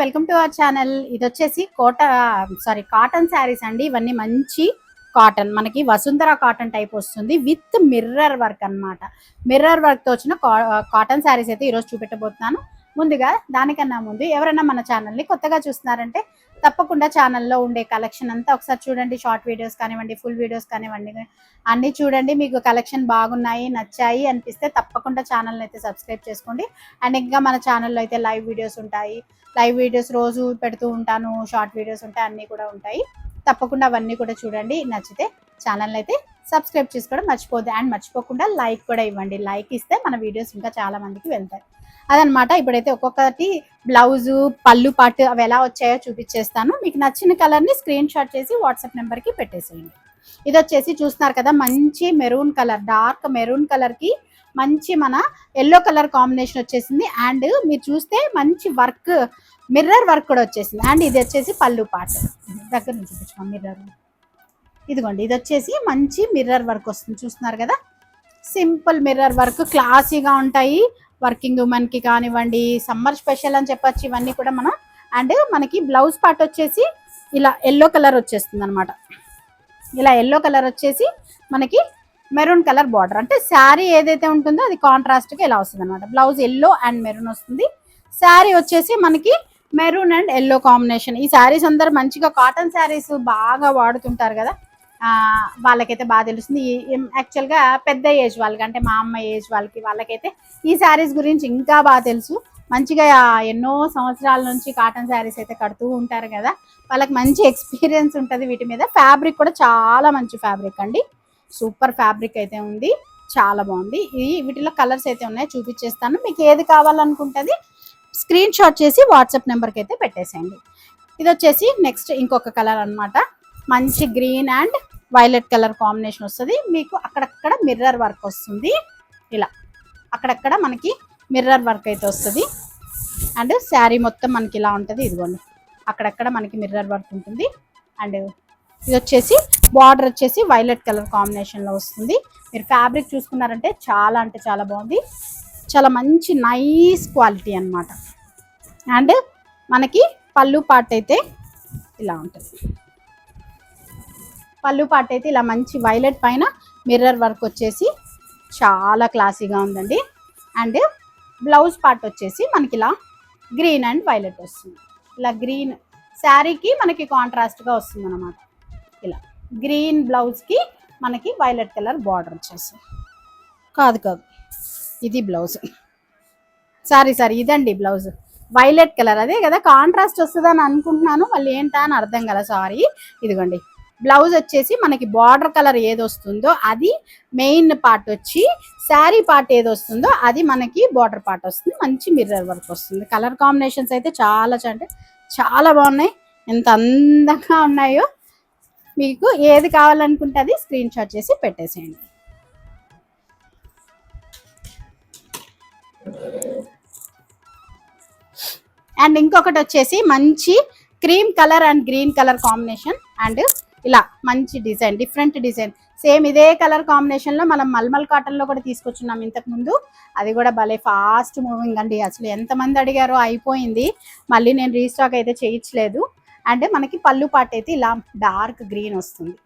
Welcome to our channel. ఇది వచ్చేసి కోట sorry cotton saris అండి. ఇవన్నీ మంచి కాటన్. మనకి వసుంధర కాటన్ టైప్ వస్తుంది. విత్ మిర్రర్ వర్క్ అన్నమాట. మిర్రర్ వర్క్తో వచ్చిన కాటన్ శారీస్ అయితే ఈరోజు చూపెట్టబోతున్నాను. ముందుగా దానికన్నా ముందు ఎవరైనా మన ఛానల్ని కొత్తగా చూస్తున్నారంటే తప్పకుండా ఛానల్లో ఉండే కలెక్షన్ అంతా ఒకసారి చూడండి. షార్ట్ వీడియోస్ కానివ్వండి ఫుల్ వీడియోస్ కానివ్వండి అన్నీ చూడండి. మీకు కలెక్షన్ బాగున్నాయి నచ్చాయి అనిపిస్తే తప్పకుండా ఛానల్ని అయితే సబ్స్క్రైబ్ చేసుకోండి. అండ్ ఇంకా మన ఛానల్లో అయితే లైవ్ వీడియోస్ ఉంటాయి. లైవ్ వీడియోస్ రోజు పెడుతూ ఉంటాను. షార్ట్ వీడియోస్ ఉంటాయి అన్నీ కూడా ఉంటాయి. తప్పకుండా అవన్నీ కూడా చూడండి. నచ్చితే ఛానల్ అయితే సబ్స్క్రైబ్ చేసుకోవడం మర్చిపోద్ది. అండ్ మర్చిపోకుండా లైక్ కూడా ఇవ్వండి. లైక్ ఇస్తే మన వీడియోస్ ఇంకా చాలా మందికి వెళ్తాయి. అదనమాట. ఇప్పుడైతే ఒక్కొక్కటి బ్లౌజు పళ్ళు పాటు అవి ఎలా వచ్చాయో చూపించేస్తాను మీకు నచ్చిన కలర్ని స్క్రీన్ షాట్ చేసి వాట్సాప్ నెంబర్కి పెట్టేసేయండి. ఇది వచ్చేసి చూస్తున్నారు కదా మంచి మెరూన్ కలర్ డార్క్ మెరూన్ కలర్కి మంచి మన ఎల్లో కలర్ కాంబినేషన్ వచ్చేసింది. అండ్ మీరు చూస్తే మంచి వర్క్ మిర్రర్ వర్క్ కూడా వచ్చేసింది. అండ్ ఇది వచ్చేసి పళ్ళు పాట. దగ్గర నుంచి చూపించుకోండి మిర్రర్. ఇదిగోండి ఇది వచ్చేసి మంచి మిర్రర్ వర్క్ వస్తుంది. చూస్తున్నారు కదా సింపుల్ మిర్రర్ వర్క్ క్లాసీగా ఉంటాయి. వర్కింగ్ ఉమెన్కి కానివ్వండి సమ్మర్ స్పెషల్ అని చెప్పొచ్చు ఇవన్నీ కూడా మనం. అండ్ మనకి బ్లౌజ్ పార్ట్ వచ్చేసి ఇలా ఎల్లో కలర్ వచ్చేస్తుంది అనమాట ఇలా ఎల్లో కలర్ వచ్చేసి మనకి మెరూన్ కలర్ బార్డర్. అంటే శారీ ఏదైతే ఉంటుందో అది కాంట్రాస్ట్గా ఇలా వస్తుంది అనమాట బ్లౌజ్ ఎల్లో అండ్ మెరూన్ వస్తుంది. శారీ వచ్చేసి మనకి మెరూన్ అండ్ ఎల్లో కాంబినేషన్. ఈ శారీస్ అందరు మంచిగా కాటన్ శారీస్ బాగా వాడుతుంటారు కదా. వాళ్ళకైతే బాగా తెలుస్తుంది. యాక్చువల్గా పెద్ద ఏజ్ వాళ్ళకి అంటే మా అమ్మ ఏజ్ వాళ్ళకి వాళ్ళకైతే ఈ శారీస్ గురించి ఇంకా బాగా తెలుసు. మంచిగా ఎన్నో సంవత్సరాల నుంచి కాటన్ శారీస్ అయితే కడుతూ ఉంటారు కదా. వాళ్ళకి మంచి ఎక్స్పీరియన్స్ ఉంటుంది వీటి మీద. ఫ్యాబ్రిక్ కూడా చాలా మంచి ఫ్యాబ్రిక్ అండి. సూపర్ ఫ్యాబ్రిక్ అయితే ఉంది. చాలా బాగుంది. ఇది వీటిలో కలర్స్ అయితే ఉన్నాయి. చూపించేస్తాను. మీకు ఏది కావాలనుకుంటుంది స్క్రీన్ షాట్ చేసి వాట్సాప్ నెంబర్కి అయితే పెట్టేసేయండి. ఇది వచ్చేసి నెక్స్ట్ ఇంకొక కలర్ అన్నమాట. మంచి green and violet colour combination వస్తుంది. మీకు అక్కడక్కడ మిర్రర్ వర్క్ వస్తుంది. ఇలా అక్కడక్కడ మనకి మిర్రర్ వర్క్ అయితే వస్తుంది. అండ్ శారీ మొత్తం మనకి ఇలా ఉంటుంది. ఇదిగోండి. అక్కడక్కడ మనకి మిర్రర్ వర్క్ ఉంటుంది. అండ్ ఇది వచ్చేసి బార్డర్ వచ్చేసి వైలెట్ కలర్ కాంబినేషన్లో వస్తుంది. మీరు ఫ్యాబ్రిక్ చూసుకున్నారంటే చాలా అంటే చాలా బాగుంది. చాలా మంచి నైస్ క్వాలిటీ అన్నమాట. అండ్ మనకి పళ్ళు పార్ట్ అయితే ఇలా ఉంటుంది. పళ్ళు పాట అయితే ఇలా మంచి వైలెట్ పైన మిర్రర్ వర్క్ వచ్చేసి చాలా క్లాసీగా ఉందండి. అండ్ బ్లౌజ్ పార్ట్ వచ్చేసి మనకి ఇలా గ్రీన్ అండ్ వైలెట్ వస్తుంది. ఇలా గ్రీన్ శారీకి మనకి కాంట్రాస్ట్గా వస్తుంది అనమాట ఇలా గ్రీన్ బ్లౌజ్కి మనకి వైలెట్ కలర్ బార్డర్ వచ్చేసి. కాదు కాదు. ఇది బ్లౌజ్. సారీ సారీ ఇదండి బ్లౌజ్. Violet colour. అదే కదా కాంట్రాస్ట్ వస్తుందని అనుకుంటున్నాను. మళ్ళీ ఏంటా అని అర్థం కదా సారీ. ఇదిగోండి. బ్లౌజ్ వచ్చేసి మనకి బార్డర్ కలర్ ఏది వస్తుందో అది మెయిన్ పార్ట్ వచ్చి శారీ పార్ట్ ఏది వస్తుందో అది మనకి బార్డర్ పార్ట్ వస్తుంది. మంచి మిర్రర్ వర్క్ వస్తుంది. కలర్ కాంబినేషన్స్ అయితే చాలా అంటే చాలా బాగున్నాయి. ఎంత అందంగా ఉన్నాయో మీకు ఏది కావాలనుకుంటే అది స్క్రీన్ షాట్ చేసి పెట్టేసేయండి. అండ్ ఇంకొకటి వచ్చేసి మంచి cream colour and green colour combination and ఇలా మంచి డిజైన్ డిఫరెంట్ డిజైన్. సేమ్ ఇదే కలర్ కాంబినేషన్లో మనం మల్మల్ కాటన్లో కూడా తీసుకొచ్చున్నాం ఇంతకు ముందు. అది కూడా భలే ఫాస్ట్ మూవింగ్ అండి. అసలు ఎంతమంది అడిగారో అయిపోయింది. మళ్ళీ నేను రీస్టాక్ అయితే చేయించలేదు. అంటే మనకి పళ్ళు పాట అయితే ఇలా డార్క్ గ్రీన్ వస్తుంది.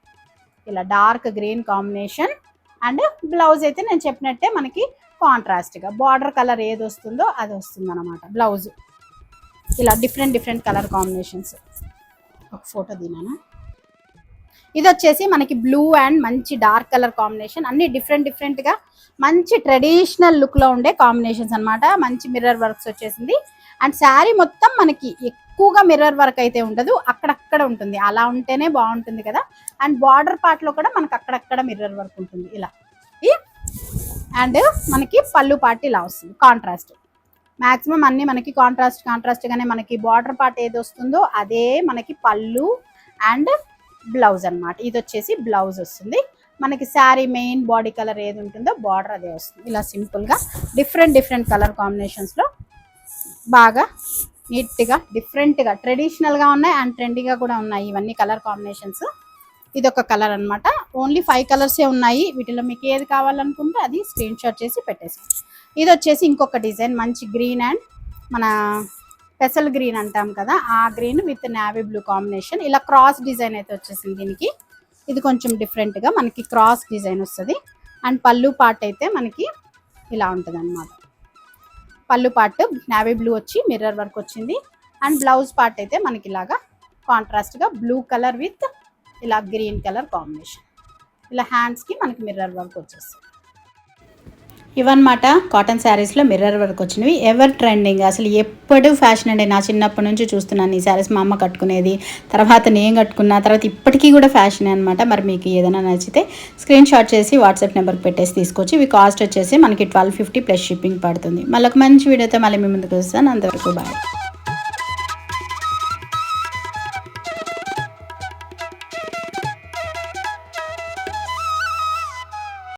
ఇలా dark green combination and blouse అయితే నేను చెప్పినట్టే మనకి కాంట్రాస్ట్గా బార్డర్ కలర్ ఏది వస్తుందో అది వస్తుంది అనమాట బ్లౌజ్. ఇలా డిఫరెంట్ డిఫరెంట్ కలర్ కాంబినేషన్స్. ఒక ఫోటో దీనా ఇది వచ్చేసి మనకి బ్లూ అండ్ మంచి డార్క్ కలర్ కాంబినేషన్ అన్ని డిఫరెంట్ డిఫరెంట్గా మంచి ట్రెడిషనల్ లుక్లో ఉండే కాంబినేషన్స్ అన్నమాట. మంచి మిర్రర్ వర్క్స్ వచ్చేసింది. అండ్ శారీ మొత్తం మనకి ఎక్కువగా మిర్రర్ వర్క్ అయితే ఉండదు. అక్కడక్కడ ఉంటుంది. అలా ఉంటేనే బాగుంటుంది కదా. అండ్ బార్డర్ పార్ట్లో కూడా మనకి అక్కడక్కడ మిర్రర్ వర్క్ ఉంటుంది. ఇలా. అండ్ మనకి పళ్ళు పార్ట్ ఇలా వస్తుంది. కాంట్రాస్ట్ మాక్సిమం అన్ని మనకి కాంట్రాస్ట్ కాంట్రాస్ట్ గానే మనకి బార్డర్ పార్ట్ ఏది వస్తుందో అదే మనకి పళ్ళు అండ్ బ్లౌజ్ అన్నమాట. ఇది వచ్చేసి బ్లౌజ్ వస్తుంది. మనకి శారీ మెయిన్ బాడీ కలర్ ఏది ఉంటుందో బార్డర్ అదే వస్తుంది. ఇలా సింపుల్గా డిఫరెంట్ డిఫరెంట్ కలర్ కాంబినేషన్స్లో బాగా నీట్గా ట్రెడిషనల్గా ఉన్నాయి అండ్ ట్రెండీగా కూడా ఉన్నాయి ఇవన్నీ కలర్ కాంబినేషన్స్. ఇది ఒక కలర్ అన్నమాట. ఓన్లీ ఫైవ్ కలర్సే ఉన్నాయి. వీటిలో మీకు ఏది కావాలనుకుంటే అది స్క్రీన్ షాట్ చేసి పెట్టేసి ఇది వచ్చేసి ఇంకొక డిజైన్. మంచి గ్రీన్ అండ్ మన పెసల్ గ్రీన్ అంటాం కదా ఆ green with navy blue combination. ఇలా క్రాస్ డిజైన్ అయితే వచ్చేసింది దీనికి. ఇది కొంచెం డిఫరెంట్గా మనకి క్రాస్ డిజైన్ వస్తుంది. అండ్ పళ్ళు పార్ట్ అయితే మనకి ఇలా ఉంటుంది అనమాట పళ్ళు పార్ట్ నావీ బ్లూ వచ్చి మిర్రర్ వర్క్ వచ్చింది. అండ్ బ్లౌజ్ పార్ట్ అయితే మనకి ఇలాగా కాంట్రాస్ట్గా బ్లూ కలర్ విత్ ఇలా గ్రీన్ కలర్ కాంబినేషన్ ఇలా హ్యాండ్స్కి మనకి మిర్రర్ వర్క్ వచ్చేస్తుంది. ఇవన్నమాట కాటన్ శారీస్లో మిర్రర్ వర్క్ వచ్చినవి. ఎవర్ ట్రెండింగ్ అసలు ఎప్పుడు ఇప్పటి ఫ్యాషన్ అండి. నా చిన్నప్పటి నుంచి చూస్తున్నాను ఈ శారీస్. మా అమ్మ కట్టుకునేది తర్వాత నేను కట్టుకున్న తర్వాత ఇప్పటికీ కూడా ఫ్యాషన్ అనమాట మరి మీకు ఏదైనా నచ్చితే స్క్రీన్ షాట్ చేసి వాట్సాప్ నెంబర్కి పెట్టేసి తీసుకొచ్చి ఇవి కాస్ట్ వచ్చేసి మనకి ట్వెల్వ్ ఫిఫ్టీ ప్లస్ షిప్పింగ్ పడుతుంది. మళ్ళీ ఒక మంచి వీడియోతో మళ్ళీ మీ ముందుకు వస్తాను. అంతవరకు బాయ్.